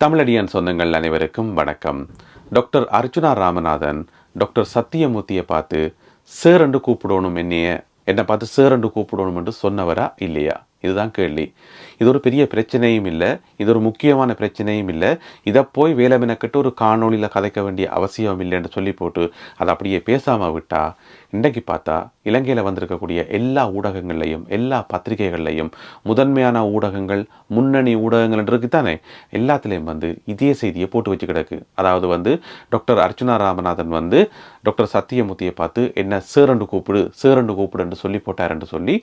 தமிழடியான் சொந்தங்கள் அனைவருக்கும் வணக்கம். டாக்டர் அர்ஜுனா ராமநாதன் டாக்டர் சத்தியமூர்த்தியை பார்த்து சேர் என்று கூப்பிடணும் என்னைய என்னை பார்த்து சேர் என்று கூப்பிடணும் என்று சொன்னவரா இல்லையா? இதுதான் கேள்வி. இது ஒரு பெரிய பிரச்சனையும் இல்லை இது ஒரு முக்கியமான பிரச்சனையும் இல்லை. இதை போய் வேலை மெனக்கிட்டு ஒரு காணொலியில் கதைக்க வேண்டிய அவசியம் இல்லைன்னு சொல்லி போட்டு அதை அப்படியே பேசாமல் விட்டா இன்றைக்கு பார்த்தா இலங்கையில் வந்திருக்கக்கூடிய எல்லா ஊடகங்கள்லையும் எல்லா பத்திரிகைகள்லையும் முதன்மையான ஊடகங்கள் முன்னணி ஊடகங்கள் இருக்குதானே? எல்லாத்துலேயும் வந்து இதே செய்தியை போட்டு வச்சு கிடக்கு. அதாவது வந்து டாக்டர் அர்ச்சுனா ராமநாதன் வந்து டாக்டர் சத்தியமூர்த்தியை பார்த்து என்ன சேரண்டு கூப்பிடு சேரண்டு கூப்பிடுன்னு சொல்லி போட்டாருன்னு சொல்லி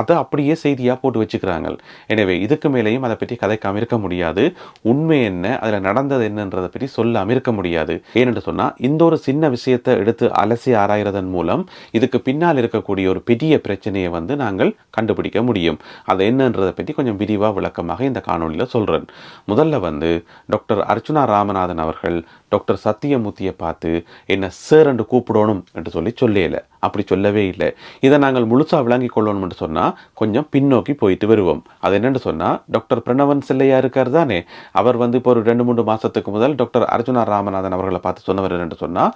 அதை அப்படியே செய்தியாக போட்டு வச்சுக்கிறாங்க எனவே இதுக்கு மேலேயும் அதை பற்றி கதைக்காமல் இருக்க முடியாது. உண்மை என்ன அதில் நடந்தது என்னன்றதை பற்றி சொல்லாமல் இருக்க முடியாது. ஏனென்று சொன்னால் இந்த ஒரு சின்ன விஷயத்தை எடுத்து அலசி ஆராயிறதன் மூலம் இதுக்கு பின்னால் இருக்கக்கூடிய ஒரு பெரிய பிரச்சனையை வந்து நாங்கள் கண்டுபிடிக்க முடியும். அது என்னன்றதை பற்றி கொஞ்சம் விரிவாக விளக்கமாக இந்த காணொளியில் சொல்கிறேன் முதல்ல வந்து டாக்டர் அர்ச்சுனா ராமநாதன் அவர்கள் டாக்டர் சத்தியமூர்த்தியை பார்த்து என்னை சேர் என்று கூப்பிடணும் என்று சொல்லி சொல்லல. அப்படி சொல்லவே இல்லை. இதை நாங்கள் முழுசாக விளங்கி கொள்ளணும் என்று சொன்னால் கொஞ்சம் பின்னோக்கி போயிட்டு வருவோம். அது என்னென்னு சொன்னால் டாக்டர் பிரணவன் செல்லையா இருக்கார் தானே? அவர் வந்து இப்போ ஒரு ரெண்டு மூணு மாதத்துக்கு முதல் டாக்டர் அர்ஜுனா ராமநாதன் அவர்களை பார்த்து சொன்னவர் என்று சொன்னால்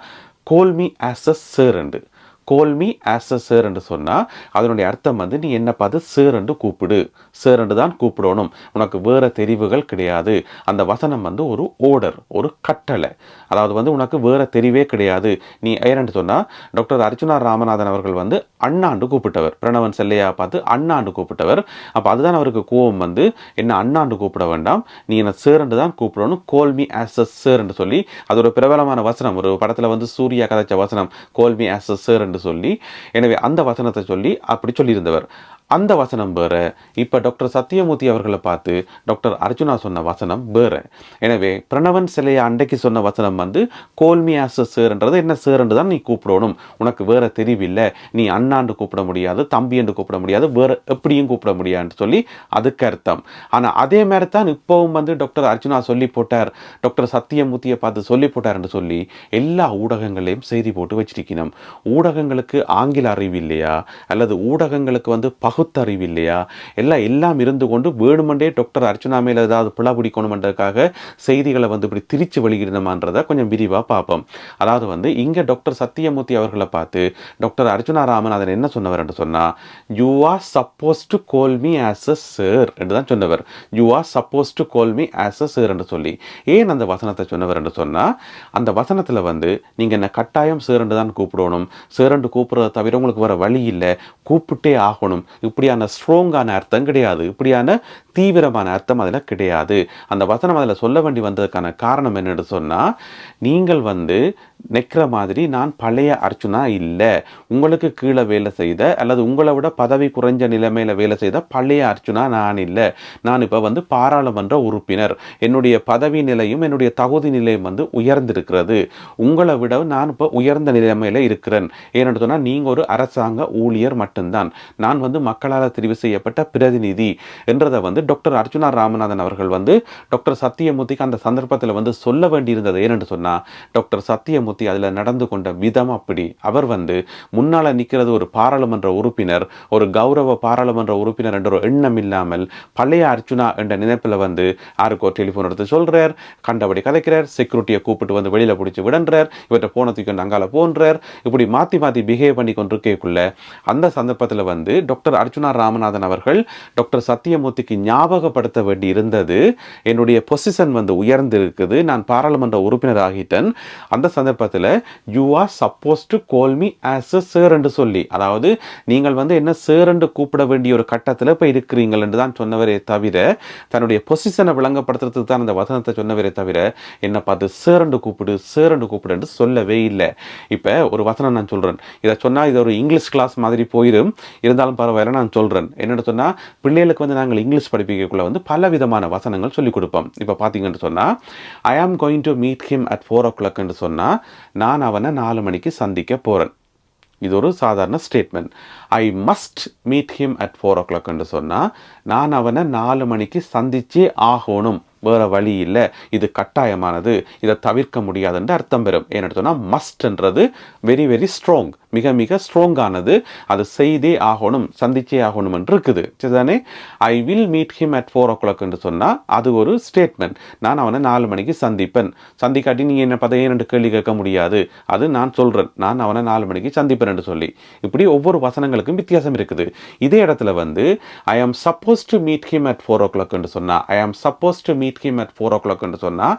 கோல்மி ஆஸ் அ சேர் என்று. கோல்மி ஆஸ் அ சேர் என்று சொன்னால் அதனுடைய அர்த்தம் வந்து நீ என்ன பார்த்து சேர் என்று கூப்பிடு. சேர் என்று தான் கூப்பிடணும். உனக்கு வேறு தெரிவுகள் கிடையாது. அந்த வசனம் வந்து ஒரு ஓடர் ஒரு கட்டளை. அதாவது வந்து உனக்கு வேறு தெரிவே கிடையாது. நீ ஏன்னு சொன்னால் டாக்டர் அர்ஜுனா ராமநாதன் அவர்கள் வந்து அண்ணாண்டு கூப்பிட்டவர். பிரணவன் செல்லையா பார்த்து அண்ணாண்டு கூப்பிட்டவர். அப்போ அதுதான் அவருக்கு கோபம் வந்து என்ன அண்ணாண்டு கூப்பிட வேண்டாம். நீ என்ன என்று தான் கூப்பிடணும். கோல்மி ஆஸ் அ சேர் என்று சொல்லி அது ஒரு பிரபலமான வசனம். ஒரு படத்தில் வந்து சூர்யா கதைச்ச வசனம். கோல்மி ஆஸ் அ சேர் என்று சொல்லி எனவே அந்த வசனத்தை சொல்லி அப்படி சொல்லியிருந்தவர். அந்த வசனம் வேறு. இப்போ டாக்டர் சத்தியமூர்த்தி அவர்களை பார்த்து டாக்டர் அர்ஜுனா சொன்ன வசனம் வேறு. எனவே பிரணவன் சிலையை அண்டைக்கு சொன்ன வசனம் வந்து கோல்மி ஆஸ் சேர்ன்றது என்ன சேரன்று தான் நீ கூப்பிடணும். உனக்கு வேறு தெரிவில்லை. நீ அண்ணாண்டு கூப்பிட முடியாது தம்பி என்று கூப்பிட முடியாது வேறு எப்படியும் கூப்பிட முடியாதுன்னு சொல்லி அதுக்கு அர்த்தம். ஆனால் அதே மாதிரி தான் இப்போவும் வந்து டாக்டர் அர்ஜுனா சொல்லி போட்டார். டாக்டர் சத்தியமூர்த்தியை பார்த்து சொல்லி போட்டார்னு சொல்லி எல்லா ஊடகங்களையும் செய்தி போட்டு வச்சிருக்கணும். ஊடகங்களுக்கு ஆங்கில அறிவு இல்லையா? அல்லது ஊடகங்களுக்கு வந்து பகுத்தறிவு இல்லையா எல்லாம் எல்லாம் இருந்து கொண்டு வேணுமெண்டே டாக்டர் அர்ச்சனா மேல ஏதாவது பிழா பிடிக்கணுமென்றதுக்காக செய்திகளை வந்து இப்படி திரிச்சு வெளியிடணுமான்றதை கொஞ்சம் விரிவாக பார்ப்போம். அதாவது வந்து இங்கே டாக்டர் சத்தியமூர்த்தி அவர்களை பார்த்து டாக்டர் அர்ச்சுனா ராமநாதன் என்ன சொன்னவர் என்று சொன்னால் you are suppose to call me as a sir என்று தான் சொன்னவர். You are suppose to call me as a sir என்று சொல்லி. ஏன் அந்த வசனத்தை சொன்னவர் என்று சொன்னால் அந்த வசனத்தில் வந்து நீங்கள் என்ன கட்டாயம் சேரண்டு தான் கூப்பிடணும். சேரண்டு கூப்பிட்றத தவிர உங்களுக்கு வர வழி இல்லை. கூப்பிட்டே ஆகணும். இப்படியான ஸ்ட்ராங்கான அர்த்தம் கிடையாது. இப்படியான தீவிரமான அர்த்தம் அதில் கிடையாது. அந்த வசனம் அதில் சொல்ல வேண்டி வந்ததுக்கான காரணம் என்னென்னு சொன்னால் நீங்கள் வந்து நிற்கிற மாதிரி நான் பழைய அர்ச்சுனா இல்லை. உங்களுக்கு கீழே வேலை செய்த அல்லது உங்களை விட பதவி குறைஞ்ச நிலைமையில் வேலை செய்த பழைய அர்ச்சுனா நான் இல்லை. நான் இப்போ வந்து பாராளுமன்ற உறுப்பினர். என்னுடைய பதவி நிலையும் என்னுடைய தகுதி நிலையும் வந்து உயர்ந்திருக்கிறது. உங்களை விட நான் இப்போ உயர்ந்த நிலைமையில் இருக்கிறேன். ஏன்னு சொன்னால் நீங்கள் ஒரு அரசாங்க ஊழியர் மட்டும்தான். நான் வந்து மக்களால் தெரிவு செய்யப்பட்ட பிரதிநிதி என்றதை வந்து டாக்டர் அர்ச்சுனா ராமநாதன் அவர்கள் வந்து டாக்டர் சத்தியமூர்த்திக்கு அந்த சந்தர்ப்பத்தில் வந்து சொல்ல வேண்டியிருந்தது. ஏனென்று சொன்னால் டாக்டர் சத்தியமூர்த்தி அதில் நடந்து கொண்ட விதம் அப்படி. அவர் வந்து முன்னால் நிற்கிறது ஒரு பாராளுமன்ற உறுப்பினர் ஒரு கௌரவ பாராளுமன்ற உறுப்பினர் என்ற ஒரு எண்ணம் இல்லாமல் பழைய அர்ச்சுனா என்ற நினைப்பில் வந்து யாருக்கோ டெலிஃபோன் எடுத்து சொல்கிறார் கண்டபடி கதைக்கிறார் செக்யூரிட்டியை கூப்பிட்டு வந்து வெளியில் பிடிச்சி விடன்றார் இவற்றை போனத்துக்கு தூக்கி அங்கால போன்றார் இப்படி மாற்றி மாற்றி பிஹேவ் பண்ணி கொண்டிருக்கக்குள்ள அந்த சந்தர்ப்பத்தில் வந்து டாக்டர் அர்ஜுனா ராமநாதன் அவர்கள் டாக்டர் சத்தியமூர்த்திக்கு ஞாபகப்படுத்த வேண்டி இருந்தது என்னுடைய பொசிஷன் வந்து உயர்ந்திருக்குது. நான் பாராளுமன்ற உறுப்பினர் ஆகிட்டேன். அந்த சந்தர்ப்பத்தில் you are suppose to call me as a sir என்று சொல்லி அதாவது நீங்கள் வந்து என்ன சேர் என்று கூப்பிட வேண்டிய ஒரு கட்டத்தில் இப்போ இருக்கிறீங்கள் என்று தான் சொன்னவரே தவிர தன்னுடைய பொசிஷனை விளங்கப்படுத்துறதுக்கு தான் அந்த வசனத்தை சொன்னவரே தவிர என்னை பார்த்து சேர் என்று கூப்பிடு சேர் என்று கூப்பிடு என்று சொல்லவே இல்லை. இப்போ ஒரு வசனம் நான் சொல்கிறேன் இதை சொன்னால் இது ஒரு இங்கிலீஷ் கிளாஸ் மாதிரி போயிடும் இருந்தாலும் பரவாயில்ல நான் சொல்கிறேன் என்னென்னு சொன்னால் பிள்ளைகளுக்கு வந்து நாங்கள் இங்கிலீஷ் படிப்பிக்கக்குள்ளே வந்து பல விதமான வசனங்கள் சொல்லிக் கொடுப்போம். இப்போ பார்த்தீங்கன்னு சொன்னால் I am going to meet him at four ஓ கிளாக்னு சொன்னால் நான் அவனை நாலு மணிக்கு சந்திக்க போகிறேன் இது ஒரு சாதாரண statement I must meet him at four ஓ கிளாக்னு சொன்னால் நான் அவனை நாலு மணிக்கு சந்திச்சே ஆகணும். வேற வழி இல்லை. இது கட்டாயமானது. இதை தவிர்க்க முடியாதுன்ற அர்த்தம் பெறும். ஏன்னு சொன்னால் மஸ்ட்ன்றது வெரி வெரி ஸ்ட்ராங் மிக மிக ஸ்ட்ராங்கானது அது செய்தே ஆகணும் சந்திச்சே ஆகணும் என்று இருக்குது. சரிதானே? I will meet him at four o'clock என்று சொன்னால் அது ஒரு ஸ்டேட்மெண்ட் நான் அவனை நாலு மணிக்கு சந்திப்பேன். சந்திக்காட்டி நீ என்ன பதையே ரெண்டு கேள்வி கேட்க முடியாது. அது நான் சொல்கிறேன் நான் அவனை நாலு மணிக்கு சந்திப்பேன் என்று சொல்லி. இப்படி ஒவ்வொரு வசனங்களுக்கும் வித்தியாசம் இருக்குது. இதே இடத்துல வந்து I am suppose to meet him at four o'clock என்று சொன்னால் I am suppose to meet him at four ஓ கிளாக்னு சொன்னால்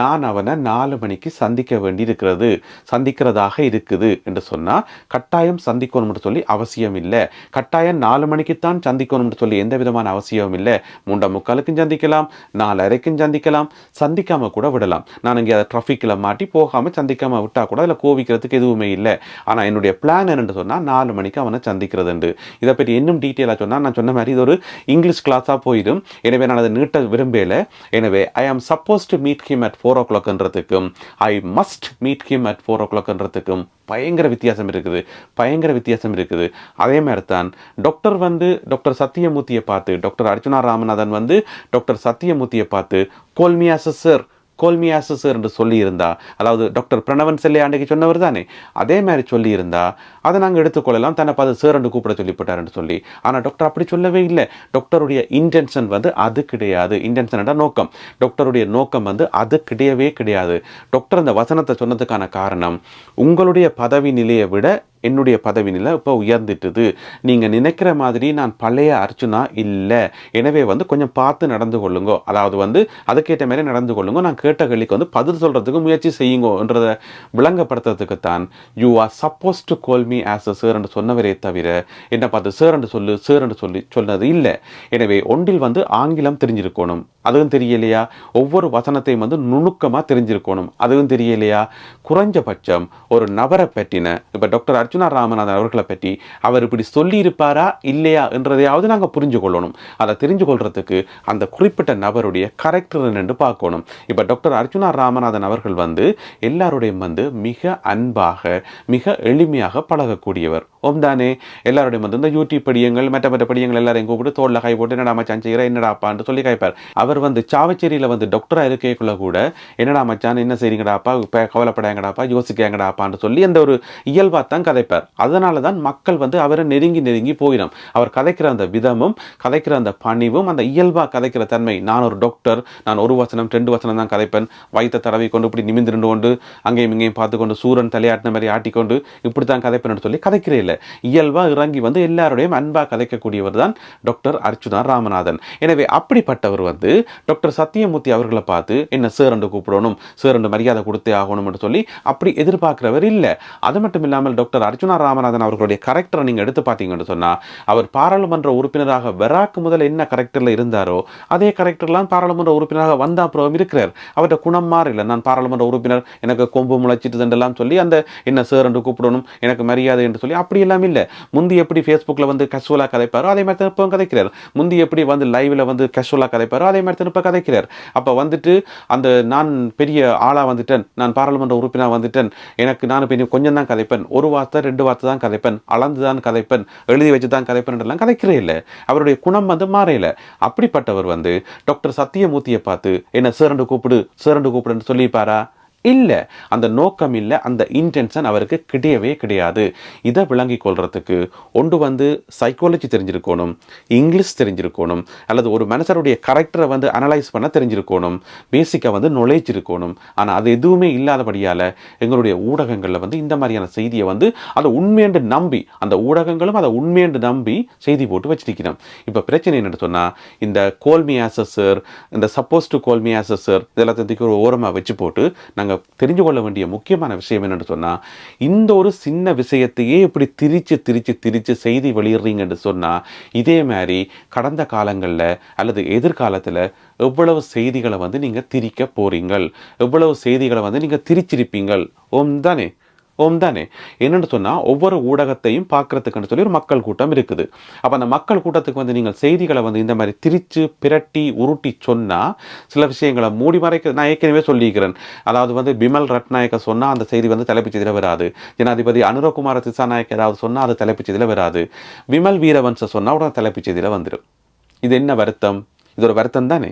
நான் அவனை நாலு மணிக்கு சந்திக்க வேண்டி இருக்கிறது சந்திக்கிறதாக இருக்குது என்று சொன்னால் கட்டாயம் சந்திக்கணும்னு சொல்லி அவசியம் இல்லை. கட்டாயம் நாலு மணிக்குத்தான் தான் சந்திக்கணும்னு சொல்லி எந்த விதமான அவசியமும் இல்லை. மூண்டை முக்காலுக்கும் சந்திக்கலாம் நாலரைக்கும் சந்திக்கலாம் சந்திக்காமல் கூட விடலாம். நான் இங்கே அதை ட்ராஃபிக்கில் மாட்டி போகாமல் சந்திக்காமல் விட்டால் கூட அதில் கோவிக்கிறதுக்கு எதுவுமே இல்லை. ஆனால் என்னுடைய பிளான் என்னென்னு சொன்னால் நாலு மணிக்கு அவனை சந்திக்கிறதுண்டு இதை பற்றி இன்னும் டீட்டெயிலாக சொன்னால் நான் சொன்ன மாதிரி இது ஒரு இங்கிலீஷ் கிளாஸாக போயிடும். எனவே நான் அதை நீட்ட விரும்பலை. எனவே I am suppose to meet him at four O கிளாக்ன்றதுக்கும் I must meet him at four ஓ கிளாக்ன்றதுக்கும் பயங்கர வித்தியாசம் இருக்குது பயங்கர வித்தியாசம் இருக்குது. அதே மாதிரி தான் டாக்டர் வந்து டாக்டர் சத்தியமூர்த்தியை பார்த்து டாக்டர் அர்ஜுனா ராமநாதன் வந்து டாக்டர் சத்தியமூர்த்தியை பார்த்து கோல்மியாசஸ் சார் கோல்மியாசஸ் என்று சொல்லியிருந்தா அதாவது டாக்டர் பிரணவன் செல்லை அன்றைக்கு சொன்னவர் தானே அதே மாதிரி சொல்லியிருந்தா அதை நாங்கள் எடுத்துக்கொள்ளலாம் தன்னை பார்த்து சார் என்று கூப்பிட சொல்லிவிட்டார்னு சொல்லி. ஆனால் டாக்டர் அப்படி சொல்லவே இல்லை. டாக்டருடைய இன்டென்ஷன் வந்து அது கிடையாது. இன்டென்ஷன் நோக்கம். டாக்டருடைய நோக்கம் வந்து அது கிடையவே கிடையாது. டாக்டர் அந்த வசனத்தை சொன்னதுக்கான காரணம் உங்களுடைய பதவி நிலையை விட என்னுடைய பதவி நிலை இப்போ உயர்ந்துட்டுது. நீங்கள் நினைக்கிற மாதிரி நான் பழைய அர்ச்சுனா இல்லை. எனவே வந்து கொஞ்சம் பார்த்து நடந்து கொள்ளுங்க. அதாவது வந்து அதுக்கேற்ற மாதிரி நடந்து கொள்ளுங்க. நான் கேட்ட கேள்விக்கு வந்து பதில் சொல்கிறதுக்கு முயற்சி செய்யுங்கன்றதை விளங்கப்படுத்துறதுக்கு தான் you are suppose to call me as a sir என்று சொன்னவரே தவிர என்ன பார்த்து சேர் என்று சொல்லு சேர் என்று சொல்லி சொன்னது இல்லை. எனவே ஒன்றில் வந்து ஆங்கிலம் தெரிஞ்சிருக்கணும். அதுவும் தெரியலையா? ஒவ்வொரு வசனத்தையும் வந்து நுணுக்கமாக தெரிஞ்சிருக்கணும். அதுவும் தெரியலையா? குறைஞ்சபட்சம் ஒரு நபரை பற்றின இப்போ டாக்டர் அர்ச்சுனா ராமநாதன் அவர்களை பற்றி அவர் இப்படி சொல்லியிருப்பாரா இல்லையா என்றதையாவது நாங்கள் புரிஞ்சு கொள்ளணும் அதை தெரிஞ்சு கொள்றதுக்கு அந்த குறிப்பிட்ட நபருடைய கரெக்டர் என்னென்று பார்க்கணும். இப்போ டாக்டர் அர்ச்சுனா ராமநாதன் அவர்கள் வந்து எல்லாருடையும் வந்து மிக அன்பாக மிக எளிமையாக பழகக்கூடியவர். ஓம் தானே. எல்லாருடைய வந்து இந்த யூடியூப் படியங்கள் மற்ற மற்ற படியங்கள் எல்லாரையும் கூப்பிட்டு தோல்ல கை போட்டு என்னடா மச்சான் செய்கிற என்னடா அப்பான்னு சொல்லி கேட்பார் அவர் வந்து சாவச்சேரியில் வந்து டாக்டராக இருக்கைக்குள்ள கூட என்னடா மச்சான் என்ன செய்றீங்கடாப்பா இப்போ கவலைப்படாங்கடாப்பா யோசிக்காங்கடாப்பான்னு சொல்லி அந்த ஒரு இயல்பாக தான் கதைப்பார். அதனால தான் மக்கள் வந்து அவரை நெருங்கி நெருங்கி போயிடும். அவர் கதைக்கிற அந்த விதமும் கதைக்கிற அந்த பணிவும் அந்த இயல்பாக கதைக்கிற தன்மை. நான் ஒரு டாக்டர் நான் ஒரு வசனம் ரெண்டு வசனம் தான் கதைப்பேன். வயிற்ற தடவி கொண்டு இப்படி நிமிந்திருந்து கொண்டு அங்கேயும் இங்கேயும் பார்த்து கொண்டு சூரன் தலையாட்டின மாதிரி ஆட்டிக்கொண்டு இப்படி தான் கதைப்பேன்னு சொல்லி கதைக்கிறே இல்லை. இயல்பாக இறங்கி வந்து எல்லாருடையும் அன்பாக கதைக்கக்கூடியவர் தான் டாக்டர் அர்ச்சுனா ராமநாதன். எனவே அப்படிப்பட்டவர் வந்து டாக்டர் சத்தியமூர்த்தி அவர்களை பார்த்து என்ன சேரண்டு என்று கூப்பிடணும்? சேரண்டு என்று மரியாதை கொடுத்தே ஆகணும் என்று சொல்லி அப்படி எதிர்பார்க்கிறவர் இல்லை. அது மட்டும் இல்லாமல் டாக்டர் அர்ச்சுனா ராமநாதன் அவர்களுடைய கரெக்டரை நீங்கள் எடுத்து பார்த்தீங்கன்னு சொன்னால் அவர் பாராளுமன்ற உறுப்பினராக வெராக்கு முதல் என்ன கரெக்டரில் இருந்தாரோ அதே கரெக்டர்லாம் பாராளுமன்ற உறுப்பினராக வந்த அப்புறம் இருக்கிறார். அவர்கிட்ட குணம் மாறில்லை நான் பாராளுமன்ற உறுப்பினர் எனக்கு கொம்பு முளைச்சிட்டு தண்டெல்லாம் சொல்லி அந்த என்ன சேர் என்று கூப்பிடணும்? எனக்கு மரியாதை என்று சொல்லி அப்படியே எல்லாம் இல்லை. முந்தி எப்படி ஃபேஸ்புக்கில் வந்து கசுவலாக கதைப்பாரோ அதே மாதிரி தான் இப்போ கதைக்கிறார். முந்தி எப்படி வந்து லைவில் வந்து கசுவலாக கதைப்பாரோ அதே மாதிரி தான் இப்போ கதைக்கிறார். அப்போ வந்துட்டு அந்த நான் பெரிய ஆளாக வந்துட்டேன் நான் பாராளுமன்ற உறுப்பினர் வந்துட்டேன் எனக்கு நான் பெரிய கொஞ்சம் தான் கதைப்பேன் ஒரு வார்த்தை ரெண்டு வார்த்தை தான் கதைப்பேன் அளந்து தான் கதைப்பேன் எழுதி வச்சு தான் கதைப்பேன்லாம் கதைக்கிறே இல்லை. அவருடைய குணம் வந்து மாறையில அப்படிப்பட்டவர் வந்து டாக்டர் சத்தியமூர்த்தியை பார்த்து என்ன சேரண்டு கூப்பிடு சேரண்டு கூப்பிடுன்னு சொல்லிப்பாரா? இல்லை. அந்த நோக்கம் இல்லை அந்த இன்டென்ஷன் அவருக்கு கிடையவே கிடையாது. இதை விளங்கி கொள்றதுக்கு ஒன்று வந்து சைக்காலஜி தெரிஞ்சிருக்கணும் இங்கிலீஷ் தெரிஞ்சிருக்கணும் அல்லது ஒரு மனுஷருடைய கரெக்டரை வந்து அனலைஸ் பண்ண தெரிஞ்சிருக்கணும் பேசிக்காக வந்து knowledge இருக்கணும். ஆனால் அது எதுவுமே இல்லாதபடியால் எங்களுடைய ஊடகங்களில் வந்து இந்த மாதிரியான செய்தியை வந்து அதை உண்மையென்று நம்பி அந்த ஊடகங்களும் அதை உண்மையென்று நம்பி செய்தி போட்டு வச்சிருக்கிறோம். இப்போ பிரச்சனை என்னென்னு சொன்னால் இந்த கோல்மி ஆசஸர் இந்த சப்போஸ் டு கோல்மி ஆசஸர் இதெல்லாத்தையும் ஒரு ஓரமாக வச்சு போட்டு நாங்கள் தெரிஞ்சு கொள்ள வேண்டிய முக்கியமான விஷயம் என்னென்னு சொன்னால் இந்த ஒரு சின்ன விஷயத்தையே இப்படி திரிச்சு திரிச்சு திரிச்சு செய்தி வெளியிடுறீங்கன்னு சொன்னால் இதே மாதிரி கடந்த காலங்களில் அல்லது எதிர்காலத்தில் எவ்வளவு செய்திகளை வந்து நீங்கள் திரிக்க போகிறீங்கள் எவ்வளவு செய்திகளை வந்து நீங்கள் திரிச்சிருப்பீங்கள்? ஓம் தானே. ஓம் தானே? என்னென்னு சொன்னால் ஒவ்வொரு ஊடகத்தையும் பார்க்கறதுக்குன்னு சொல்லி ஒரு மக்கள் கூட்டம் இருக்குது. அப்போ அந்த மக்கள் கூட்டத்துக்கு வந்து நீங்கள் செய்திகளை வந்து இந்த மாதிரி திரிச்சு பிரட்டி உருட்டி சொன்னால் சில விஷயங்களை மூடி மறைக்க நான் ஏற்கனவே சொல்லியிருக்கிறேன். அதாவது வந்து பிமல் ரட்நாயக்க சொன்னால் அந்த செய்தி வந்து தலைப்புச் செய்தியில் வராது. ஜனாதிபதி அனுரகுமார திசாநாயக் ஏதாவது சொன்னால் அது தலைப்புச் செய்தியில் வராது. விமல் வீரவன்ச சொன்னால் உடனே தலைப்புச் செய்தியில் வந்துடும் இது என்ன வருத்தம்? இது ஒரு வருத்தம் தானே?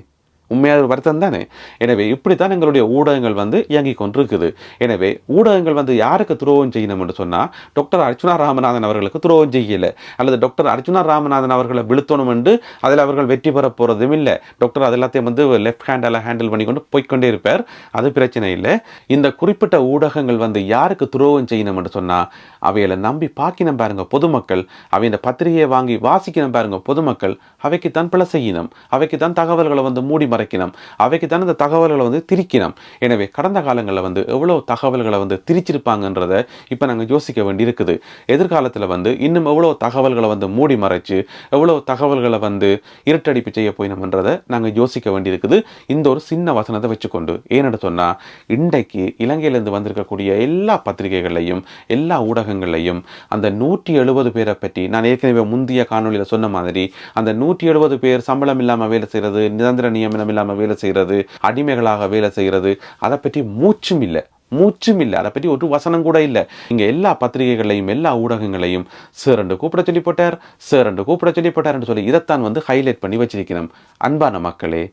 உண்மையாக ஒரு வருத்தம் தானே? எனவே இப்படித்தான் எங்களுடைய ஊடகங்கள் வந்து இயங்கி கொண்டிருக்குது. எனவே ஊடகங்கள் வந்து யாருக்கு துரோகம் செய்யணும் என்று சொன்னால் டாக்டர் அர்ச்சுனா ராமநாதன் அவர்களுக்கு துரோகம் செய்யலை. அல்லது டாக்டர் அர்ச்சுனா ராமநாதன் அவர்களை விழுத்தணும் என்று அதில் அவர்கள் வெற்றி பெற போகிறதும் இல்லை. டாக்டர் அது எல்லாத்தையும் வந்து லெஃப்ட் ஹேண்டால ஹேண்டில் பண்ணி கொண்டு போய்க்கொண்டே இருப்பார். அது பிரச்சனை இல்லை. இந்த குறிப்பிட்ட ஊடகங்கள் வந்து யாருக்கு துரோகம் செய்யணும் என்று சொன்னால் அவைகளை நம்பி பாக்கினம் பாருங்க பொதுமக்கள். அவை இந்த பத்திரிகையை வாங்கி வாசிக்கணும் பாருங்க பொதுமக்கள். அவைக்கு தான் பிழை செய்யணும். அவைக்கு தான் தகவல்களை வந்து மூடி மறைக்கணும் அவைக்கு தான் இந்த தகவல்களை வந்து திரிக்கணும் எனவே கடந்த காலங்களில் வந்து எவ்வளோ தகவல்களை வந்து திரிச்சிருப்பாங்கன்றத இப்போ நாங்கள் யோசிக்க வேண்டி இருக்குது எதிர்காலத்தில் வந்து இன்னும் எவ்வளோ தகவல்களை வந்து மூடி மறைச்சு எவ்வளோ தகவல்களை வந்து இருட்டடிப்பு செய்ய போயினோம்ன்றதை நாங்கள் யோசிக்க வேண்டியிருக்குது. இந்த ஒரு சின்ன வசனத்தை வச்சுக்கொண்டு ஏன்னு சொன்னால் இன்றைக்கு இலங்கையிலேருந்து வந்திருக்கக்கூடிய எல்லா பத்திரிகைகளையும் எல்லா ஊடகங்களையும் அந்த நூற்றி எழுபது பேரை பற்றி நான் ஏற்கனவே முந்தைய காணொலியில் சொன்ன மாதிரி அந்த நூற்றி எழுபது பேர் சம்பளம் இல்லாமல் வேலை செய்கிறது நிரந்தர நியமன நியமனம் இல்லாமல் வேலை செய்கிறது அடிமைகளாக வேலை செய்கிறது அதை பற்றி மூச்சும் இல்லை. மூச்சும் இல்லை. அதை பற்றி ஒரு வசனம் கூட இல்லை. இங்கே எல்லா பத்திரிகைகளையும் எல்லா ஊடகங்களையும் சேரண்டு கூப்பிட சொல்லி போட்டார் சேரண்டு கூப்பிட சொல்லி என்று சொல்லி இதைத்தான் வந்து ஹைலைட் பண்ணி வச்சிருக்கிறோம். அன்பான மக்களே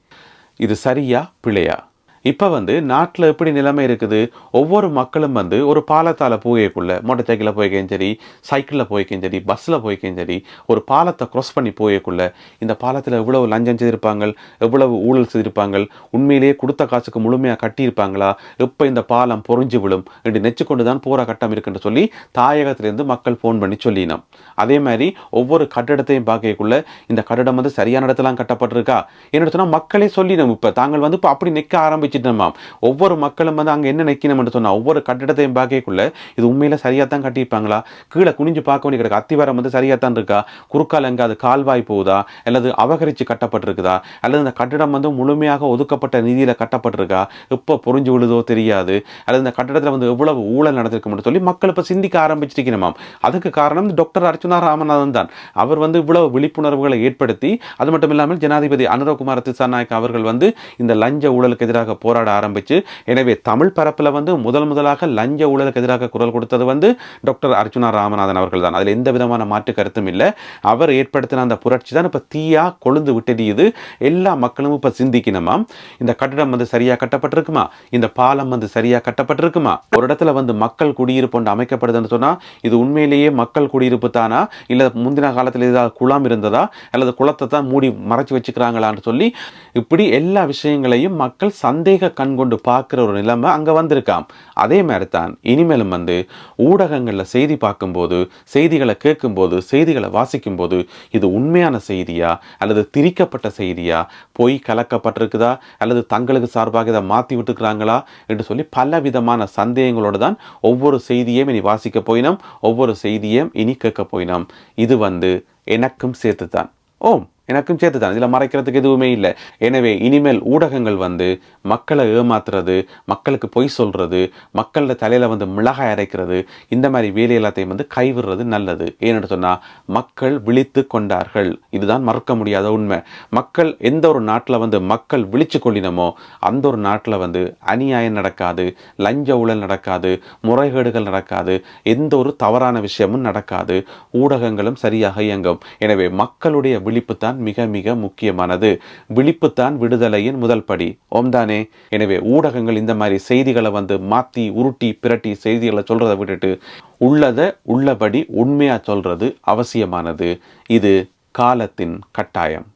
இது சரியா பிழையா? இப்போ வந்து நாட்டில் எப்படி நிலைமை இருக்குது? ஒவ்வொரு மக்களும் வந்து ஒரு பாலத்தால் போகக்குள்ள மோட்டர் சைக்கிளில் போய்க்கையும் சரி சைக்கிளில் போய்க்கையும் சரி பஸ்ஸில் போய்க்கையும் சரி ஒரு பாலத்தை க்ராஸ் பண்ணி போயக்குள்ள இந்த பாலத்தில் எவ்வளவு லஞ்சம் செய்திருப்பாங்க எவ்வளவு ஊழல் செய்திருப்பாங்க உண்மையிலேயே கொடுத்த காசுக்கு முழுமையாக கட்டியிருப்பாங்களா எப்போ இந்த பாலம் பொறிஞ்சு விழும் என்று நெச்சு கொண்டு தான் போகிற கட்டம் இருக்குன்னு சொல்லி தாயகத்திலேருந்து மக்கள் ஃபோன் பண்ணி சொல்லினோம். அதே மாதிரி ஒவ்வொரு கட்டடத்தையும் பார்க்கக்குள்ள இந்த கட்டடம் வந்து சரியான இடத்துலாம் கட்டப்பட்டிருக்கா? என்ன சொன்னால் மக்களே சொல்லினோம் இப்போ. தாங்கள் வந்து இப்போ அப்படி நிற்க ஆரம்பிச்சிட்டோமாம் ஒவ்வொரு மக்களும் வந்து அங்கே என்ன நிற்கணும்னு சொன்னால் ஒவ்வொரு கட்டிடத்தையும் பார்க்கக்குள்ள இது உண்மையில் சரியாக தான் கட்டியிருப்பாங்களா? கீழே குனிஞ்சு பார்க்க வேண்டிய கிடக்கு. அத்திவாரம் வந்து சரியாக தான் இருக்கா? குறுக்கால் எங்கே அது கால்வாய் போகுதா? அல்லது அபகரித்து கட்டப்பட்டிருக்குதா? அல்லது இந்த கட்டிடம் வந்து முழுமையாக ஒதுக்கப்பட்ட நிதியில் கட்டப்பட்டிருக்கா? எப்போ பொறிஞ்சு விழுதோ தெரியாது. அல்லது இந்த கட்டிடத்தில் வந்து எவ்வளவு ஊழல் நடந்திருக்கும்னு சொல்லி மக்கள் இப்போ சிந்திக்க ஆரம்பிச்சிருக்கணுமாம் அதுக்கு காரணம் டாக்டர் அர்ச்சுனா ராமநாதன் தான். அவர் வந்து இவ்வளவு விழிப்புணர்வுகளை ஏற்படுத்தி அது மட்டும் இல்லாமல் ஜனாதிபதி அனுரகுமார் திசாநாயக் அவர்கள் வந்து இந்த லஞ்ச ஊழலுக்கு எதிராக போராட ஆரம்பிச்சு எனவே தமிழ் பரப்பில் வந்து முதல் முதலாக லஞ்ச ஊழலுக்கு எதிராக குரல் கொடுத்தது வந்து டாக்டர் அர்ச்சுனா ராமநாதன் அவர்கள் தான். அதில் எந்த விதமான மாற்று கருத்தும் இல்லை. அவர் ஏற்படுத்தின அந்த புரட்சி தான் இப்போ தீயா கொழுந்து விட்டடியுது எல்லா மக்களும் இப்போ சிந்திக்கணுமா? இந்த கட்டிடம் வந்து சரியாக கட்டப்பட்டிருக்குமா? இந்த பாலம் வந்து சரியாக கட்டப்பட்டிருக்குமா? ஒரு இடத்துல வந்து மக்கள் குடியிருப்பு ஒன்று அமைக்கப்படுதுன்னு சொன்னால் இது உண்மையிலேயே மக்கள் குடியிருப்பு தானா? இல்லை முந்தின காலத்தில் ஏதாவது குளம் இருந்ததா? அல்லது குளத்தை தான் மூடி மறைச்சு வச்சுக்கிறாங்களான்னு சொல்லி இப்படி எல்லா விஷயங்களையும் மக்கள் சந்தேக கண் கொண்டு பார்க்குற ஒரு நிலைமை அங்கே வந்திருக்காம். அதே மாதிரி தான் இனிமேலும் வந்து ஊடகங்களில் செய்தி பார்க்கும்போது செய்திகளை கேட்கும்போது செய்திகளை வாசிக்கும்போது இது உண்மையான செய்தியா அல்லது திரிக்கப்பட்ட செய்தியா பொய் கலக்கப்பட்டிருக்குதா அல்லது தங்களுக்கு சார்பாக இதை மாற்றி விட்டுக்கிறாங்களா என்று சொல்லி பல விதமான சந்தேகங்களோடு தான் ஒவ்வொரு செய்தியையும் இனி வாசிக்க போயினோம் ஒவ்வொரு செய்தியையும் இனி கேட்க போயினோம். இது வந்து எனக்கும் சேர்த்து தான் ஓம்! எனக்கும் சேர்த்து தான் இதில் மறைக்கிறதுக்கு எதுவுமே இல்லை. எனவே இனிமேல் ஊடகங்கள் வந்து மக்களை ஏமாத்துறது மக்களுக்கு பொய் சொல்கிறது மக்களோட தலையில் வந்து மிளகாய் அரைக்கிறது இந்த மாதிரி வேலை எல்லாத்தையும் வந்து கைவிடுறது நல்லது. ஏன்னு சொன்னால் மக்கள் விழித்து கொண்டார்கள். இதுதான் மறக்க முடியாத உண்மை. மக்கள் எந்த ஒரு நாட்டில் வந்து மக்கள் விழிச்சு கொள்ளினமோ அந்த ஒரு நாட்டில் வந்து அநியாயம் நடக்காது லஞ்ச ஊழல் நடக்காது முறைகேடுகள் நடக்காது எந்த ஒரு தவறான விஷயமும் நடக்காது. ஊடகங்களும் சரியாக இயங்கும். எனவே மக்களுடைய விழிப்பு தான் மிக மிக முக்கியமானது. விழிப்புத்தான் விடுதலையின் முதல் படி. ஓம்தானே எனவே ஊடகங்கள் இந்த மாதிரி செய்திகளை வந்து மாற்றி உருட்டி பிரட்டி செய்திகளை சொல்றதை விட்டுட்டு உள்ளதை உள்ளபடி உண்மையா சொல்றது அவசியமானது. இது காலத்தின் கட்டாயம்.